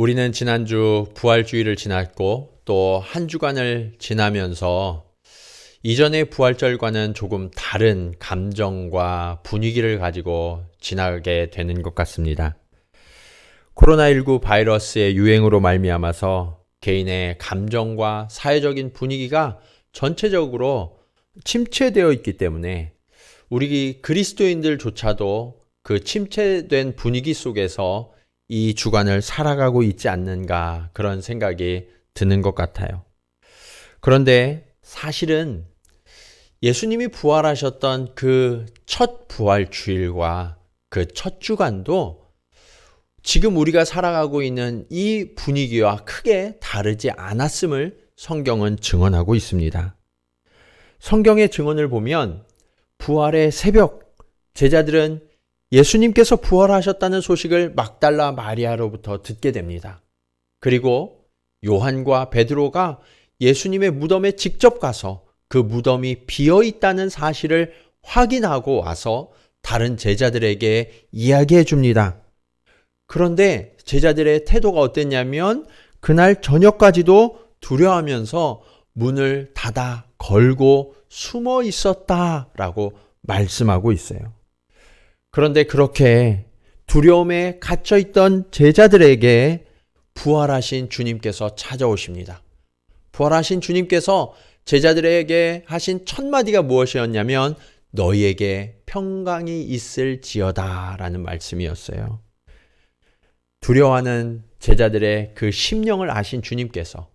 우리는 지난주 부활주의를 지났고 또 한 주간을 지나면서 이전의 부활절과는 조금 다른 감정과 분위기를 가지고 지나게 되는 것 같습니다. 코로나19 바이러스의 유행으로 말미암아서 개인의 감정과 사회적인 분위기가 전체적으로 침체되어 있기 때문에 우리 그리스도인들조차도 그 침체된 분위기 속에서 이 주간을 살아가고 있지 않는가 그런 생각이 드는 것 같아요. 그런데 사실은 예수님이 부활하셨던 그 첫 부활 주일과 그 첫 주간도 지금 우리가 살아가고 있는 이 분위기와 크게 다르지 않았음을 성경은 증언하고 있습니다. 성경의 증언을 보면 부활의 새벽 제자들은 예수님께서 부활하셨다는 소식을 막달라 마리아로부터 듣게 됩니다. 그리고 요한과 베드로가 예수님의 무덤에 직접 가서 그 무덤이 비어 있다는 사실을 확인하고 와서 다른 제자들에게 이야기해 줍니다. 그런데 제자들의 태도가 어땠냐면 그날 저녁까지도 두려워하면서 문을 닫아 걸고 숨어 있었다라고 말씀하고 있어요. 그런데 그렇게 두려움에 갇혀 있던 제자들에게 부활하신 주님께서 찾아오십니다. 부활하신 주님께서 제자들에게 하신 첫 마디가 무엇이었냐면 너희에게 평강이 있을지어다 라는 말씀이었어요. 두려워하는 제자들의 그 심령을 아신 주님께서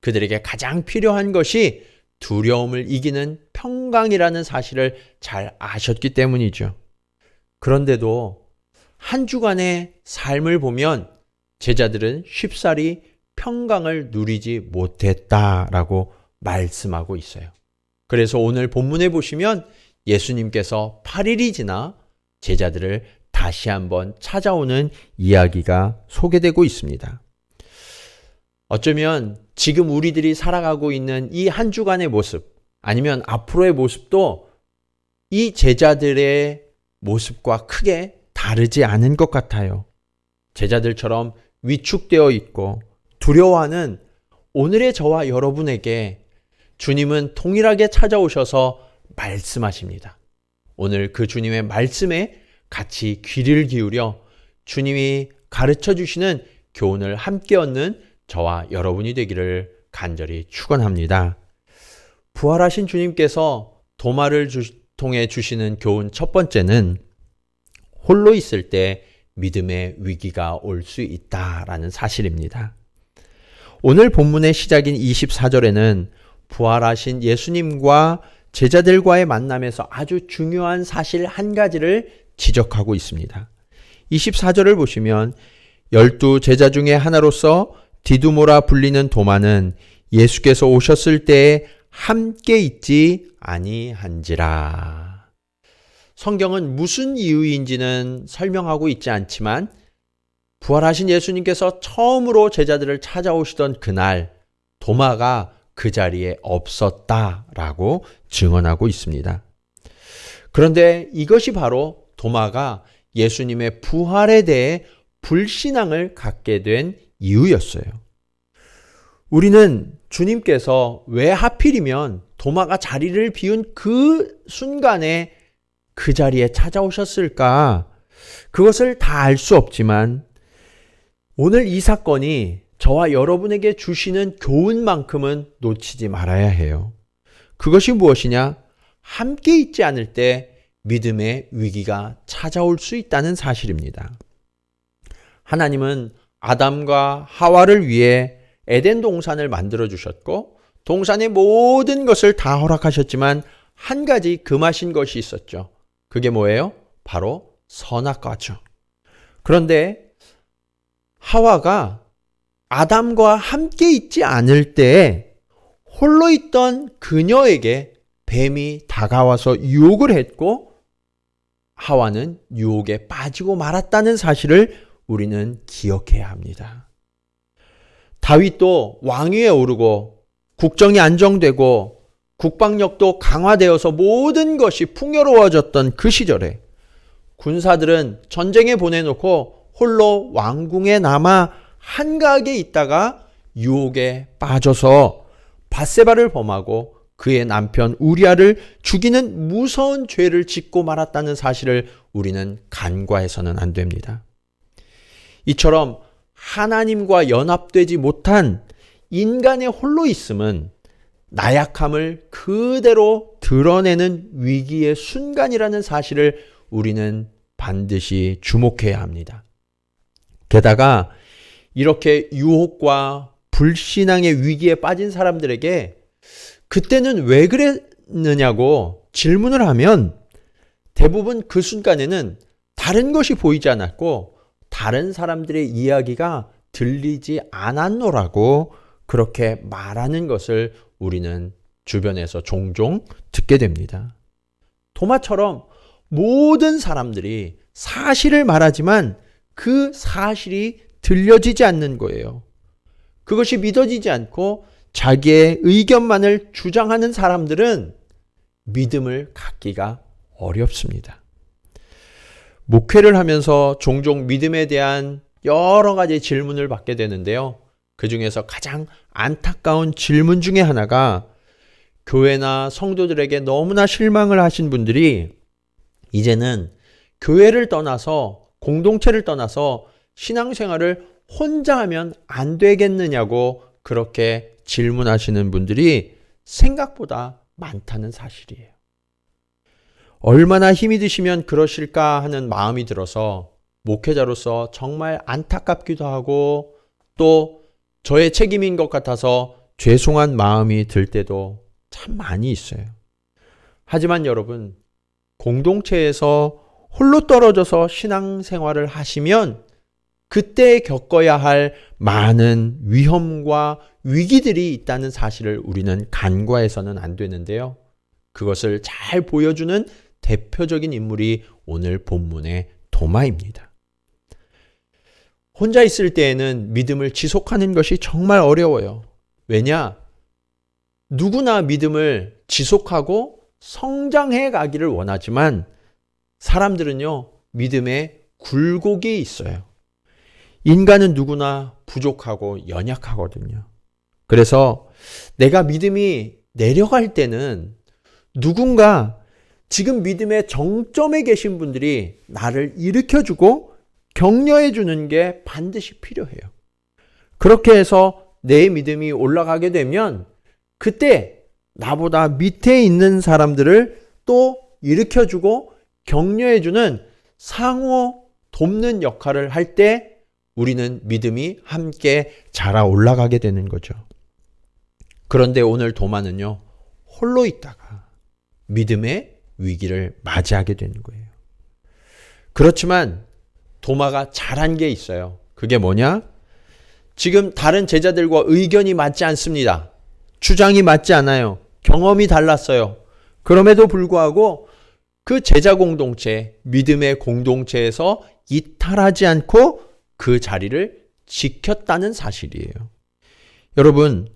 그들에게 가장 필요한 것이 두려움을 이기는 평강이라는 사실을 잘 아셨기 때문이죠. 그런데도 한 주간의 삶을 보면 제자들은 쉽사리 평강을 누리지 못했다라고 말씀하고 있어요. 그래서 오늘 본문에 보시면 예수님께서 8일이 지나 제자들을 다시 한번 찾아오는 이야기가 소개되고 있습니다. 어쩌면 지금 우리들이 살아가고 있는 이 한 주간의 모습, 아니면 앞으로의 모습도 이 제자들의 모습과 크게 다르지 않은 것 같아요. 제자들처럼 위축되어 있고 두려워하는 오늘의 저와 여러분에게 주님은 동일하게 찾아오셔서 말씀하십니다. 오늘 그 주님의 말씀에 같이 귀를 기울여 주님이 가르쳐 주시는 교훈을 함께 얻는 저와 여러분이 되기를 간절히 축원합니다. 부활하신 주님께서 도마를 주, 통해 주시는 교훈 첫 번째는 홀로 있을 때 믿음의 위기가 올 수 있다라는 사실입니다. 오늘 본문의 시작인 24절에는 부활하신 예수님과 제자들과의 만남에서 아주 중요한 사실 한 가지를 지적하고 있습니다. 24절을 보시면 열두 제자 중에 하나로서 디두모라 불리는 도마는 예수께서 오셨을 때에 함께 있지 아니한지라. 성경은 무슨 이유인지는 설명하고 있지 않지만 부활하신 예수님께서 처음으로 제자들을 찾아오시던 그날 도마가 그 자리에 없었다라고 증언하고 있습니다. 그런데 이것이 바로 도마가 예수님의 부활에 대해 불신앙을 갖게 된 이유였어요. 우리는 주님께서 왜 하필이면 도마가 자리를 비운 그 순간에 그 자리에 찾아오셨을까? 그것을 다 알 수 없지만 오늘 이 사건이 저와 여러분에게 주시는 교훈만큼은 놓치지 말아야 해요. 그것이 무엇이냐? 함께 있지 않을 때 믿음의 위기가 찾아올 수 있다는 사실입니다. 하나님은 아담과 하와를 위해 에덴 동산을 만들어 주셨고 동산의 모든 것을 다 허락하셨지만 한 가지 금하신 것이 있었죠. 그게 뭐예요? 바로 선악과죠. 그런데 하와가 아담과 함께 있지 않을 때 홀로 있던 그녀에게 뱀이 다가와서 유혹을 했고 하와는 유혹에 빠지고 말았다는 사실을 우리는 기억해야 합니다. 다윗도 왕위에 오르고 국정이 안정되고 국방력도 강화되어서 모든 것이 풍요로워졌던 그 시절에 군사들은 전쟁에 보내놓고 홀로 왕궁에 남아 한가하게 있다가 유혹에 빠져서 바세바를 범하고 그의 남편 우리아를 죽이는 무서운 죄를 짓고 말았다는 사실을 우리는 간과해서는 안 됩니다. 이처럼 하나님과 연합되지 못한 인간의 홀로 있음은 나약함을 그대로 드러내는 위기의 순간이라는 사실을 우리는 반드시 주목해야 합니다. 게다가 이렇게 유혹과 불신앙의 위기에 빠진 사람들에게 그때는 왜 그랬느냐고 질문을 하면 대부분 그 순간에는 다른 것이 보이지 않았고 다른 사람들의 이야기가 들리지 않았노라고 그렇게 말하는 것을 우리는 주변에서 종종 듣게 됩니다. 도마처럼 모든 사람들이 사실을 말하지만 그 사실이 들려지지 않는 거예요. 그것이 믿어지지 않고 자기의 의견만을 주장하는 사람들은 믿음을 갖기가 어렵습니다. 목회를 하면서 종종 믿음에 대한 여러 가지 질문을 받게 되는데요. 그 중에서 가장 안타까운 질문 중에 하나가 교회나 성도들에게 너무나 실망을 하신 분들이 이제는 교회를 떠나서 공동체를 떠나서 신앙생활을 혼자 하면 안 되겠느냐고 그렇게 질문하시는 분들이 생각보다 많다는 사실이에요. 얼마나 힘이 드시면 그러실까 하는 마음이 들어서 목회자로서 정말 안타깝기도 하고 또 저의 책임인 것 같아서 죄송한 마음이 들 때도 참 많이 있어요. 하지만 여러분, 공동체에서 홀로 떨어져서 신앙생활을 하시면 그때 겪어야 할 많은 위험과 위기들이 있다는 사실을 우리는 간과해서는 안 되는데요. 그것을 잘 보여주는 대표적인 인물이 오늘 본문의 도마입니다. 혼자 있을 때에는 믿음을 지속하는 것이 정말 어려워요. 왜냐? 누구나 믿음을 지속하고 성장해 가기를 원하지만 사람들은요, 믿음에 굴곡이 있어요. 인간은 누구나 부족하고 연약하거든요. 그래서 내가 믿음이 내려갈 때는 누군가 지금 믿음의 정점에 계신 분들이 나를 일으켜주고 격려해주는 게 반드시 필요해요. 그렇게 해서 내 믿음이 올라가게 되면 그때 나보다 밑에 있는 사람들을 또 일으켜주고 격려해주는 상호 돕는 역할을 할 때 우리는 믿음이 함께 자라 올라가게 되는 거죠. 그런데 오늘 도마는요, 홀로 있다가 믿음의 위기를 맞이하게 되는 거예요. 그렇지만 도마가 잘한 게 있어요. 그게 뭐냐? 지금 다른 제자들과 의견이 맞지 않습니다. 주장이 맞지 않아요. 경험이 달랐어요. 그럼에도 불구하고 그 제자 공동체, 믿음의 공동체에서 이탈하지 않고 그 자리를 지켰다는 사실이에요. 여러분,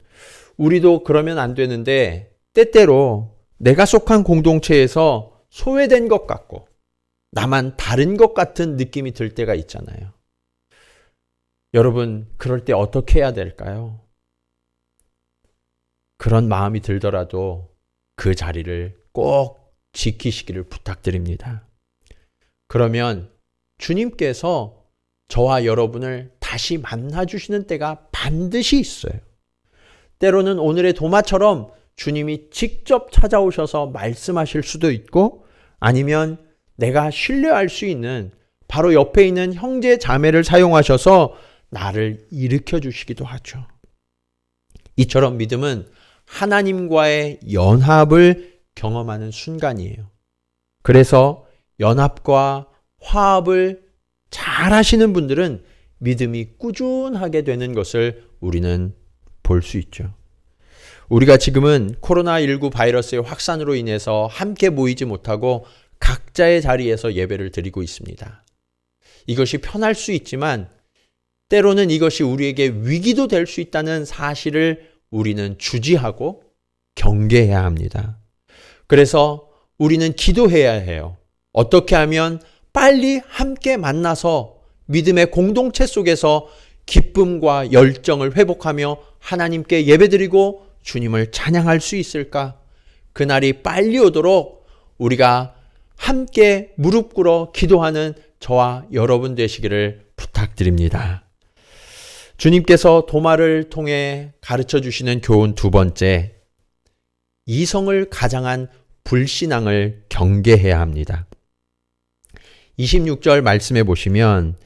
우리도 그러면 안 되는데 때때로 내가 속한 공동체에서 소외된 것 같고 나만 다른 것 같은 느낌이 들 때가 있잖아요. 여러분, 그럴 때 어떻게 해야 될까요? 그런 마음이 들더라도 그 자리를 꼭 지키시기를 부탁드립니다. 그러면 주님께서 저와 여러분을 다시 만나주시는 때가 반드시 있어요. 때로는 오늘의 도마처럼 주님이 직접 찾아오셔서 말씀하실 수도 있고 아니면 내가 신뢰할 수 있는 바로 옆에 있는 형제 자매를 사용하셔서 나를 일으켜 주시기도 하죠. 이처럼 믿음은 하나님과의 연합을 경험하는 순간이에요. 그래서 연합과 화합을 잘 하시는 분들은 믿음이 꾸준하게 되는 것을 우리는 볼 수 있죠. 우리가 지금은 코로나19 바이러스의 확산으로 인해서 함께 모이지 못하고 각자의 자리에서 예배를 드리고 있습니다. 이것이 편할 수 있지만 때로는 이것이 우리에게 위기도 될 수 있다는 사실을 우리는 주지하고 경계해야 합니다. 그래서 우리는 기도해야 해요. 어떻게 하면 빨리 함께 만나서 믿음의 공동체 속에서 기쁨과 열정을 회복하며 하나님께 예배드리고 주님을 찬양할 수 있을까? 그날이 빨리 오도록 우리가 함께 무릎 꿇어 기도하는 저와 여러분 되시기를 부탁드립니다. 주님께서 도마를 통해 가르쳐 주시는 교훈 두 번째, 이성을 가장한 불신앙을 경계해야 합니다. 26절 말씀해 보시면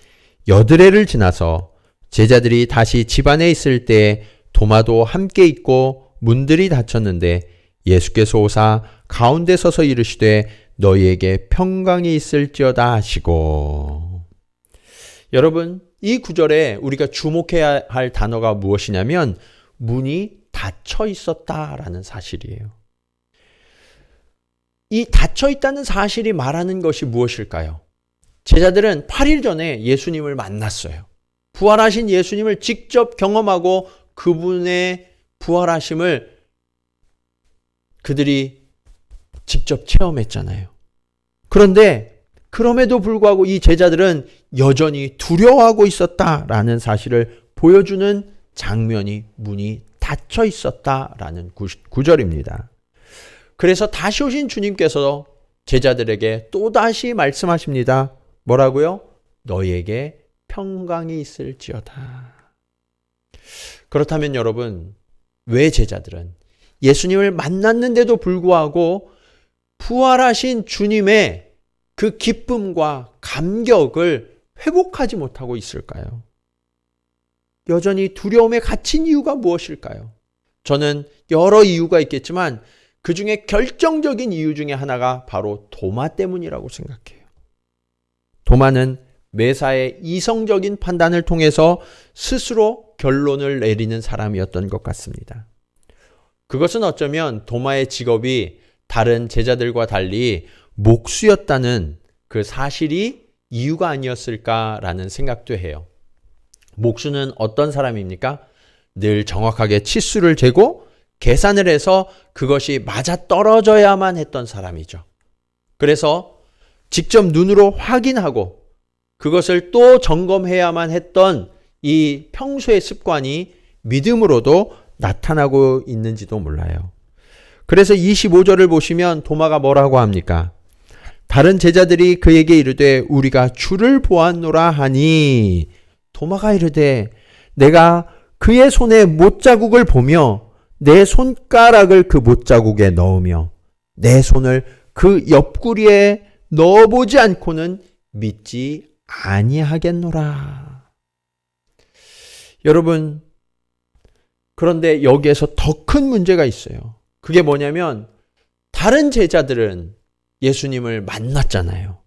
여드레를 지나서 제자들이 다시 집안에 있을 때 도마도 함께 있고 문들이 닫혔는데 예수께서 오사 가운데 서서 이르시되 너희에게 평강이 있을지어다 하시고 여러분 이 구절에 우리가 주목해야 할 단어가 무엇이냐면 문이 닫혀 있었다라는 사실이에요. 이 닫혀 있다는 사실이 말하는 것이 무엇일까요? 제자들은 8일 전에 예수님을 만났어요. 부활하신 예수님을 직접 경험하고 그분의 부활하심을 그들이 직접 체험했잖아요. 그런데 그럼에도 불구하고 이 제자들은 여전히 두려워하고 있었다라는 사실을 보여주는 장면이 문이 닫혀 있었다라는 구절입니다. 그래서 다시 오신 주님께서 제자들에게 또다시 말씀하십니다. 뭐라고요? 너희에게 평강이 있을지어다. 그렇다면 여러분, 왜 제자들은 예수님을 만났는데도 불구하고 부활하신 주님의 그 기쁨과 감격을 회복하지 못하고 있을까요? 여전히 두려움에 갇힌 이유가 무엇일까요? 저는 여러 이유가 있겠지만 그 중에 결정적인 이유 중에 하나가 바로 도마 때문이라고 생각해요. 도마는 매사의 이성적인 판단을 통해서 스스로 결론을 내리는 사람이었던 것 같습니다. 그것은 어쩌면 도마의 직업이 다른 제자들과 달리 목수였다는 그 사실이 이유가 아니었을까라는 생각도 해요. 목수는 어떤 사람입니까? 늘 정확하게 치수를 재고 계산을 해서 그것이 맞아 떨어져야만 했던 사람이죠. 그래서 직접 눈으로 확인하고 그것을 또 점검해야만 했던 이 평소의 습관이 믿음으로도 나타나고 있는지도 몰라요. 그래서 25절을 보시면 도마가 뭐라고 합니까? 다른 제자들이 그에게 이르되 우리가 주를 보았노라 하니 도마가 이르되 내가 그의 손에 못자국을 보며 내 손가락을 그 못자국에 넣으며 내 손을 그 옆구리에 넣어보지 않고는 믿지 아니하겠노라. 여러분, 그런데 여기에서 더 큰 문제가 있어요. 그게 뭐냐면 다른 제자들은 예수님을 만났잖아요.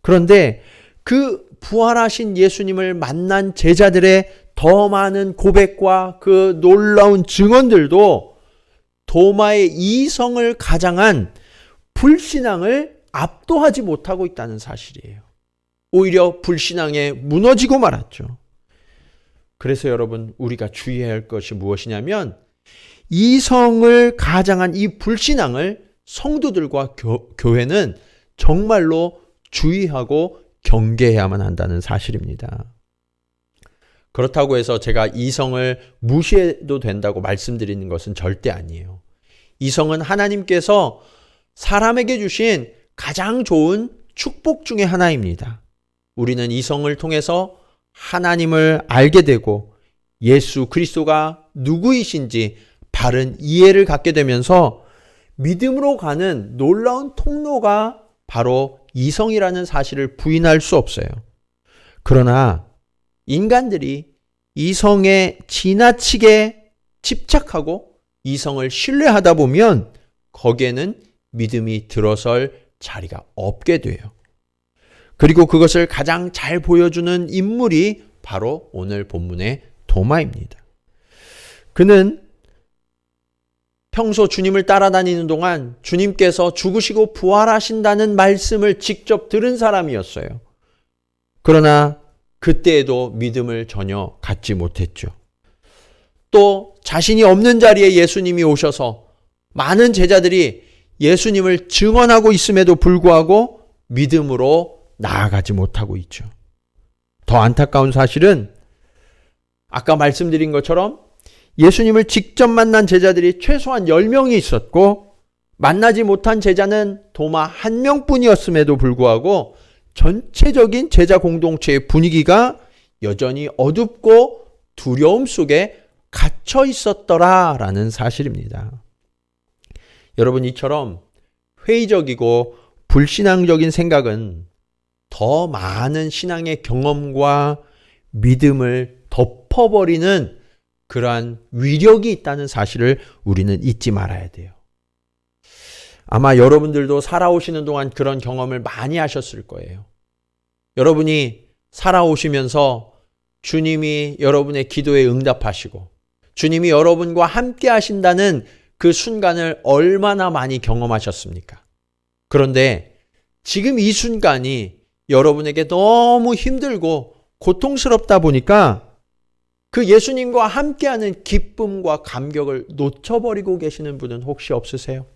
그런데 그 부활하신 예수님을 만난 제자들의 더 많은 고백과 그 놀라운 증언들도 도마의 이성을 가장한 불신앙을 압도하지 못하고 있다는 사실이에요. 오히려 불신앙에 무너지고 말았죠. 그래서 여러분, 우리가 주의해야 할 것이 무엇이냐면, 이성을 가장한 이 불신앙을 성도들과 교, 교회는 정말로 주의하고 경계해야만 한다는 사실입니다. 그렇다고 해서 제가 이성을 무시해도 된다고 말씀드리는 것은 절대 아니에요. 이성은 하나님께서 사람에게 주신 가장 좋은 축복 중의 하나입니다. 우리는 이성을 통해서 하나님을 알게 되고 예수 그리스도가 누구이신지 바른 이해를 갖게 되면서 믿음으로 가는 놀라운 통로가 바로 이성이라는 사실을 부인할 수 없어요. 그러나 인간들이 이성에 지나치게 집착하고 이성을 신뢰하다 보면 거기에는 믿음이 들어설 자리가 없게 돼요. 그리고 그것을 가장 잘 보여주는 인물이 바로 오늘 본문의 도마입니다. 그는 평소 주님을 따라다니는 동안 주님께서 죽으시고 부활하신다는 말씀을 직접 들은 사람이었어요. 그러나 그때에도 믿음을 전혀 갖지 못했죠. 또 자신이 없는 자리에 예수님이 오셔서 많은 제자들이 예수님을 증언하고 있음에도 불구하고 믿음으로 나아가지 못하고 있죠. 더 안타까운 사실은 아까 말씀드린 것처럼 예수님을 직접 만난 제자들이 최소한 10명이 있었고 만나지 못한 제자는 도마 한 명뿐이었음에도 불구하고 전체적인 제자 공동체의 분위기가 여전히 어둡고 두려움 속에 갇혀 있었더라라는 사실입니다. 여러분 이처럼 회의적이고 불신앙적인 생각은 더 많은 신앙의 경험과 믿음을 덮어버리는 그러한 위력이 있다는 사실을 우리는 잊지 말아야 돼요. 아마 여러분들도 살아오시는 동안 그런 경험을 많이 하셨을 거예요. 여러분이 살아오시면서 주님이 여러분의 기도에 응답하시고 주님이 여러분과 함께 하신다는 그 순간을 얼마나 많이 경험하셨습니까? 그런데 지금 이 순간이 여러분에게 너무 힘들고 고통스럽다 보니까 그 예수님과 함께하는 기쁨과 감격을 놓쳐버리고 계시는 분은 혹시 없으세요?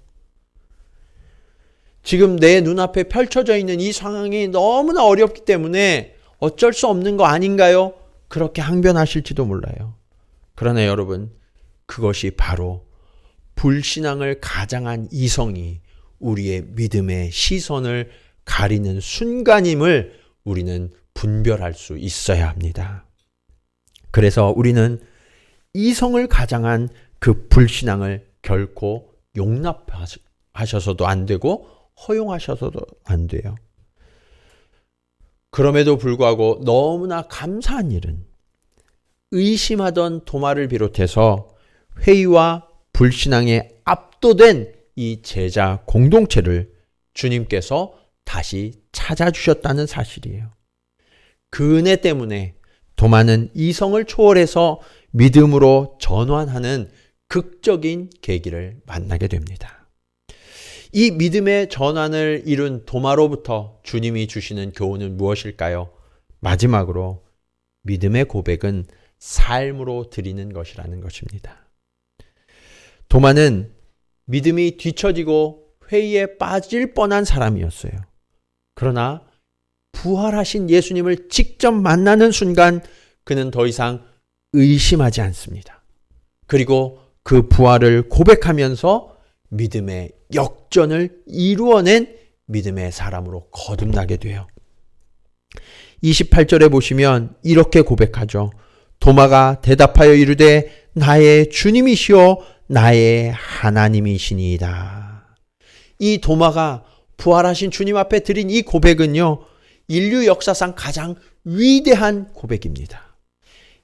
지금 내 눈앞에 펼쳐져 있는 이 상황이 너무나 어렵기 때문에 어쩔 수 없는 거 아닌가요? 그렇게 항변하실지도 몰라요. 그러나 여러분, 그것이 바로 불신앙을 가장한 이성이 우리의 믿음의 시선을 가리는 순간임을 우리는 분별할 수 있어야 합니다. 그래서 우리는 이성을 가장한 그 불신앙을 결코 용납하셔서도 안 되고 허용하셔서도 안 돼요. 그럼에도 불구하고 너무나 감사한 일은 의심하던 도마를 비롯해서 회의와 불신앙에 압도된 이 제자 공동체를 주님께서 다시 찾아주셨다는 사실이에요. 그 은혜 때문에 도마는 이성을 초월해서 믿음으로 전환하는 극적인 계기를 만나게 됩니다. 이 믿음의 전환을 이룬 도마로부터 주님이 주시는 교훈은 무엇일까요? 마지막으로 믿음의 고백은 삶으로 드리는 것이라는 것입니다. 도마는 믿음이 뒤처지고 회의에 빠질 뻔한 사람이었어요. 그러나 부활하신 예수님을 직접 만나는 순간 그는 더 이상 의심하지 않습니다. 그리고 그 부활을 고백하면서 믿음의 역전을 이루어낸 믿음의 사람으로 거듭나게 돼요. 28절에 보시면 이렇게 고백하죠. 도마가 대답하여 이르되 나의 주님이시오 나의 하나님이시니이다. 이 도마가 부활하신 주님 앞에 드린 이 고백은요. 인류 역사상 가장 위대한 고백입니다.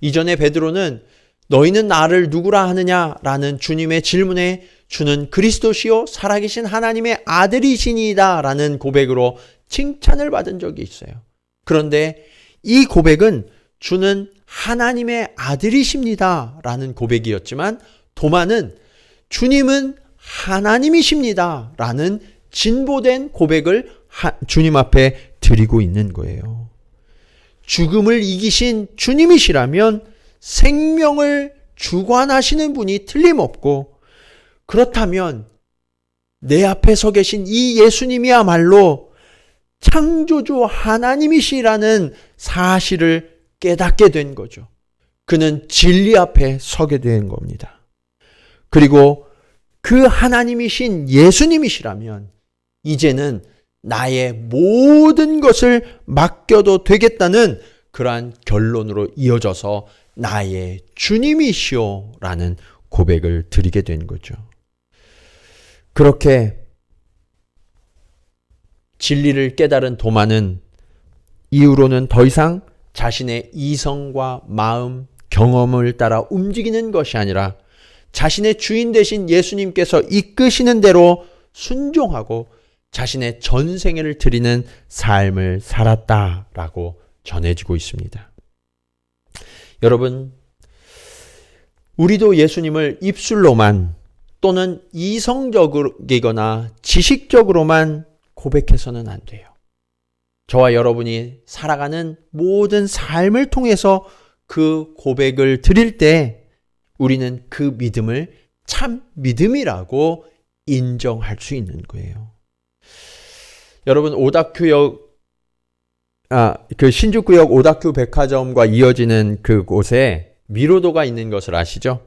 이전에 베드로는 너희는 나를 누구라 하느냐라는 주님의 질문에 주는 그리스도시요 살아계신 하나님의 아들이시니이다 라는 고백으로 칭찬을 받은 적이 있어요. 그런데 이 고백은 주는 하나님의 아들이십니다 라는 고백이었지만 도마는 주님은 하나님이십니다 라는 진보된 고백을 주님 앞에 드리고 있는 거예요. 죽음을 이기신 주님이시라면 생명을 주관하시는 분이 틀림없고 그렇다면 내 앞에 서 계신 이 예수님이야말로 창조주 하나님이시라는 사실을 깨닫게 된 거죠. 그는 진리 앞에 서게 된 겁니다. 그리고 그 하나님이신 예수님이시라면 이제는 나의 모든 것을 맡겨도 되겠다는 그러한 결론으로 이어져서 나의 주님이시오 라는 고백을 드리게 된 거죠. 그렇게 진리를 깨달은 도마는 이후로는 더 이상 자신의 이성과 마음, 경험을 따라 움직이는 것이 아니라 자신의 주인 되신 예수님께서 이끄시는 대로 순종하고 자신의 전 생애를 드리는 삶을 살았다라고 전해지고 있습니다. 여러분, 우리도 예수님을 입술로만 또는 이성적이거나 지식적으로만 고백해서는 안 돼요. 저와 여러분이 살아가는 모든 삶을 통해서 그 고백을 드릴 때 우리는 그 믿음을 참 믿음이라고 인정할 수 있는 거예요. 여러분 오다큐역 아, 그 신주구역 오다큐 백화점과 이어지는 그 곳에 미로도가 있는 것을 아시죠?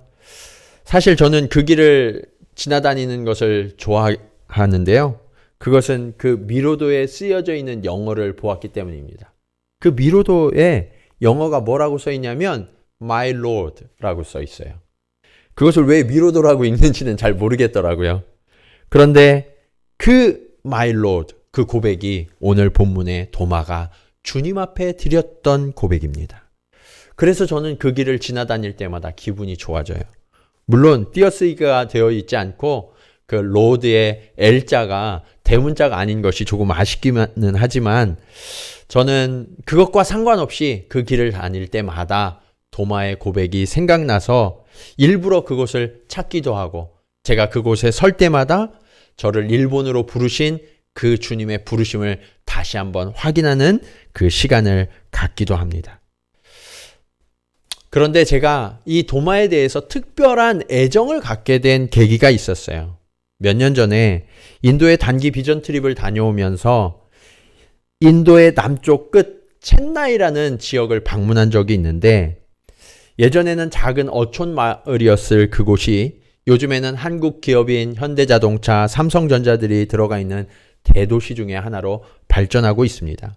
사실 저는 그 길을 지나다니는 것을 좋아하는데요. 그것은 그 미로도에 쓰여져 있는 영어를 보았기 때문입니다. 그 미로도에 영어가 뭐라고 써 있냐면 My Lord라고 써 있어요. 그것을 왜 미로도라고 읽는지는 잘 모르겠더라고요. 그런데 그 My Lord 그 고백이 오늘 본문의 도마가 주님 앞에 드렸던 고백입니다. 그래서 저는 그 길을 지나다닐 때마다 기분이 좋아져요. 물론 띄어쓰기가 되어 있지 않고 그 로드의 L자가 대문자가 아닌 것이 조금 아쉽기는 하지만 저는 그것과 상관없이 그 길을 다닐 때마다 도마의 고백이 생각나서 일부러 그곳을 찾기도 하고 제가 그곳에 설 때마다 저를 일본으로 부르신 그 주님의 부르심을 다시 한번 확인하는 그 시간을 갖기도 합니다. 그런데 제가 이 도마에 대해서 특별한 애정을 갖게 된 계기가 있었어요. 몇 년 전에 인도의 단기 비전 트립을 다녀오면서 인도의 남쪽 끝 첸나이라는 지역을 방문한 적이 있는데 예전에는 작은 어촌 마을이었을 그곳이 요즘에는 한국 기업인 현대자동차, 삼성전자들이 들어가 있는 대도시 중의 하나로 발전하고 있습니다.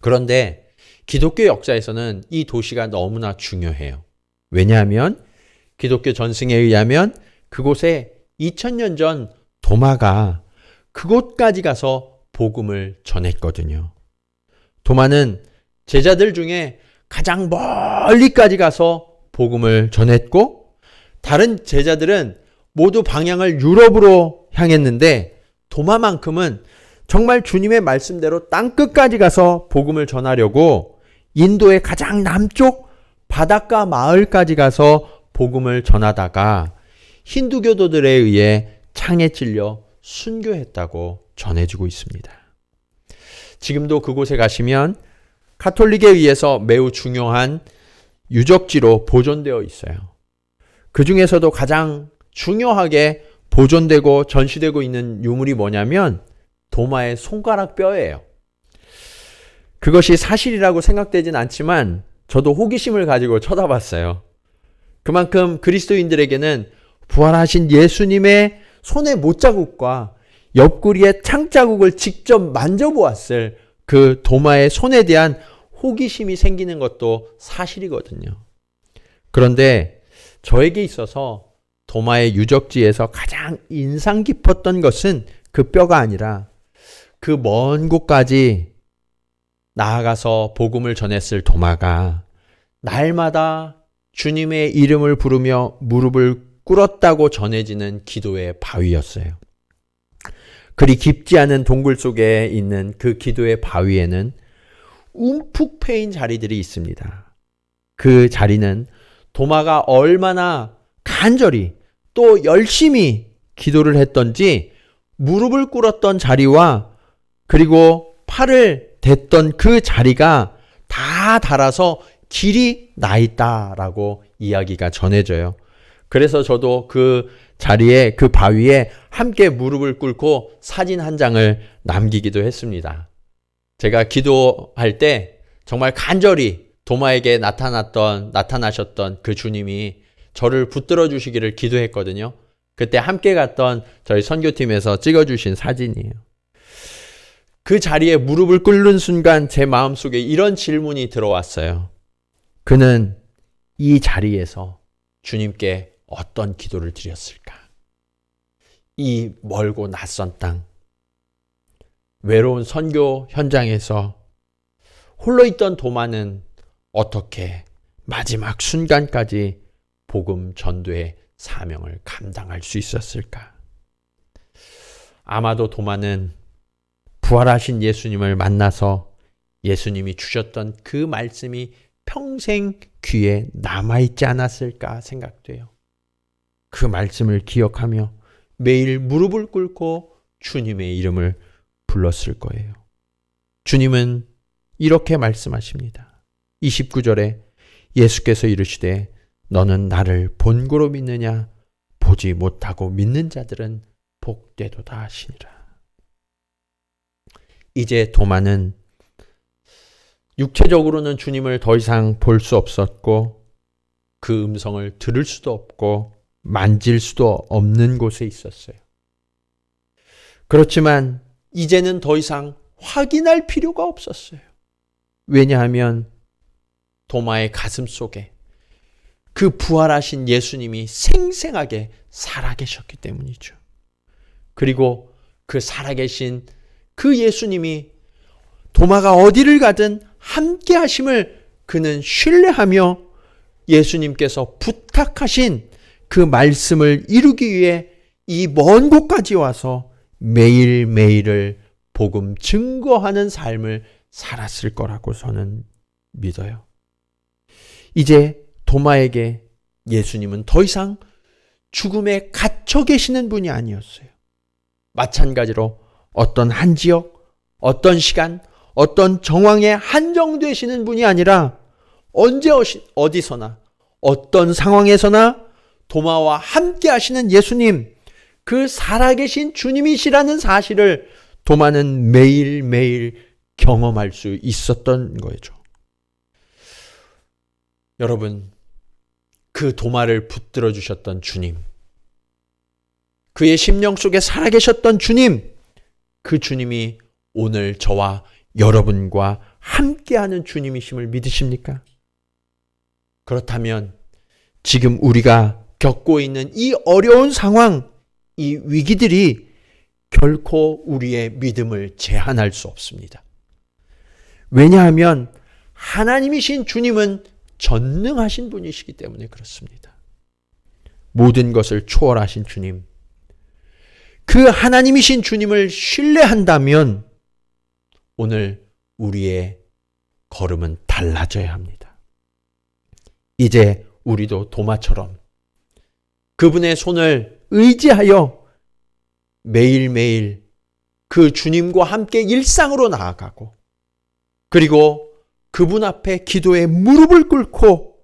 그런데 기독교 역사에서는 이 도시가 너무나 중요해요. 왜냐하면 기독교 전승에 의하면 그곳에 2000년 전 도마가 그곳까지 가서 복음을 전했거든요. 도마는 제자들 중에 가장 멀리까지 가서 복음을 전했고 다른 제자들은 모두 방향을 유럽으로 향했는데 도마만큼은 정말 주님의 말씀대로 땅 끝까지 가서 복음을 전하려고 인도의 가장 남쪽 바닷가 마을까지 가서 복음을 전하다가 힌두교도들에 의해 창에 찔려 순교했다고 전해지고 있습니다. 지금도 그곳에 가시면 카톨릭에 의해서 매우 중요한 유적지로 보존되어 있어요. 그 중에서도 가장 중요하게 보존되고 전시되고 있는 유물이 뭐냐면 도마의 손가락 뼈예요. 그것이 사실이라고 생각되진 않지만 저도 호기심을 가지고 쳐다봤어요. 그만큼 그리스도인들에게는 부활하신 예수님의 손의 못자국과 옆구리의 창자국을 직접 만져보았을 그 도마의 손에 대한 호기심이 생기는 것도 사실이거든요. 그런데 저에게 있어서 도마의 유적지에서 가장 인상 깊었던 것은 그 뼈가 아니라 그 먼 곳까지 나아가서 복음을 전했을 도마가 날마다 주님의 이름을 부르며 무릎을 꿇었다고 전해지는 기도의 바위였어요. 그리 깊지 않은 동굴 속에 있는 그 기도의 바위에는 움푹 패인 자리들이 있습니다. 그 자리는 도마가 얼마나 간절히 또 열심히 기도를 했던지 무릎을 꿇었던 자리와 그리고 팔을 댔던 그 자리가 다 닳아서 길이 나 있다라고 이야기가 전해져요. 그래서 저도 그 자리에 그 바위에 함께 무릎을 꿇고 사진 한 장을 남기기도 했습니다. 제가 기도할 때 정말 간절히 도마에게 나타났던 나타나셨던 그 주님이 저를 붙들어 주시기를 기도했거든요. 그때 함께 갔던 저희 선교팀에서 찍어 주신 사진이에요. 그 자리에 무릎을 꿇는 순간 제 마음속에 이런 질문이 들어왔어요. 그는 이 자리에서 주님께 어떤 기도를 드렸을까? 이 멀고 낯선 땅, 외로운 선교 현장에서 홀로 있던 도마는 어떻게 마지막 순간까지 복음 전도의 사명을 감당할 수 있었을까? 아마도 도마는 부활하신 예수님을 만나서 예수님이 주셨던 그 말씀이 평생 귀에 남아있지 않았을까 생각돼요. 그 말씀을 기억하며 매일 무릎을 꿇고 주님의 이름을 불렀을 거예요. 주님은 이렇게 말씀하십니다. 29절에 예수께서 이르시되 너는 나를 본고로 믿느냐 보지 못하고 믿는 자들은 복되도다 하시니라. 이제 도마는 육체적으로는 주님을 더 이상 볼 수 없었고 그 음성을 들을 수도 없고 만질 수도 없는 곳에 있었어요. 그렇지만 이제는 더 이상 확인할 필요가 없었어요. 왜냐하면 도마의 가슴 속에 그 부활하신 예수님이 생생하게 살아계셨기 때문이죠. 그리고 그 살아계신 그 예수님이 도마가 어디를 가든 함께 하심을 그는 신뢰하며 예수님께서 부탁하신 그 말씀을 이루기 위해 이 먼 곳까지 와서 매일매일을 복음 증거하는 삶을 살았을 거라고 저는 믿어요. 이제 도마에게 예수님은 더 이상 죽음에 갇혀 계시는 분이 아니었어요. 마찬가지로 어떤 한 지역, 어떤 시간, 어떤 정황에 한정되시는 분이 아니라 언제 어디서나 어떤 상황에서나 도마와 함께 하시는 예수님, 그 살아계신 주님이시라는 사실을 도마는 매일매일 경험할 수 있었던 거죠. 여러분, 그 도마를 붙들어 주셨던 주님, 그의 심령 속에 살아계셨던 주님, 그 주님이 오늘 저와 여러분과 함께하는 주님이심을 믿으십니까? 그렇다면 지금 우리가 겪고 있는 이 어려운 상황, 이 위기들이 결코 우리의 믿음을 제한할 수 없습니다. 왜냐하면 하나님이신 주님은 전능하신 분이시기 때문에 그렇습니다. 모든 것을 초월하신 주님. 그 하나님이신 주님을 신뢰한다면 오늘 우리의 걸음은 달라져야 합니다. 이제 우리도 도마처럼 그분의 손을 의지하여 매일매일 그 주님과 함께 일상으로 나아가고 그리고 그분 앞에 기도에 무릎을 꿇고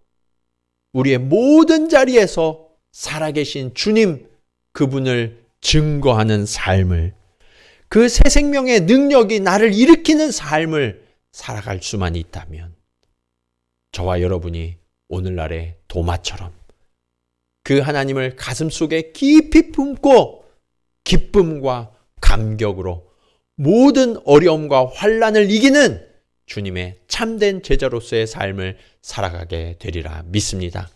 우리의 모든 자리에서 살아계신 주님 그분을 증거하는 삶을 그 새 생명의 능력이 나를 일으키는 삶을 살아갈 수만 있다면 저와 여러분이 오늘날의 도마처럼 그 하나님을 가슴 속에 깊이 품고 기쁨과 감격으로 모든 어려움과 환란을 이기는 주님의 참된 제자로서의 삶을 살아가게 되리라 믿습니다.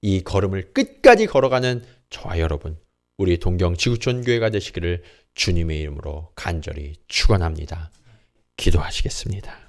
이 걸음을 끝까지 걸어가는 저와 여러분, 우리 동경 지구촌 교회가 되시기를 주님의 이름으로 간절히 축원합니다. 기도하시겠습니다.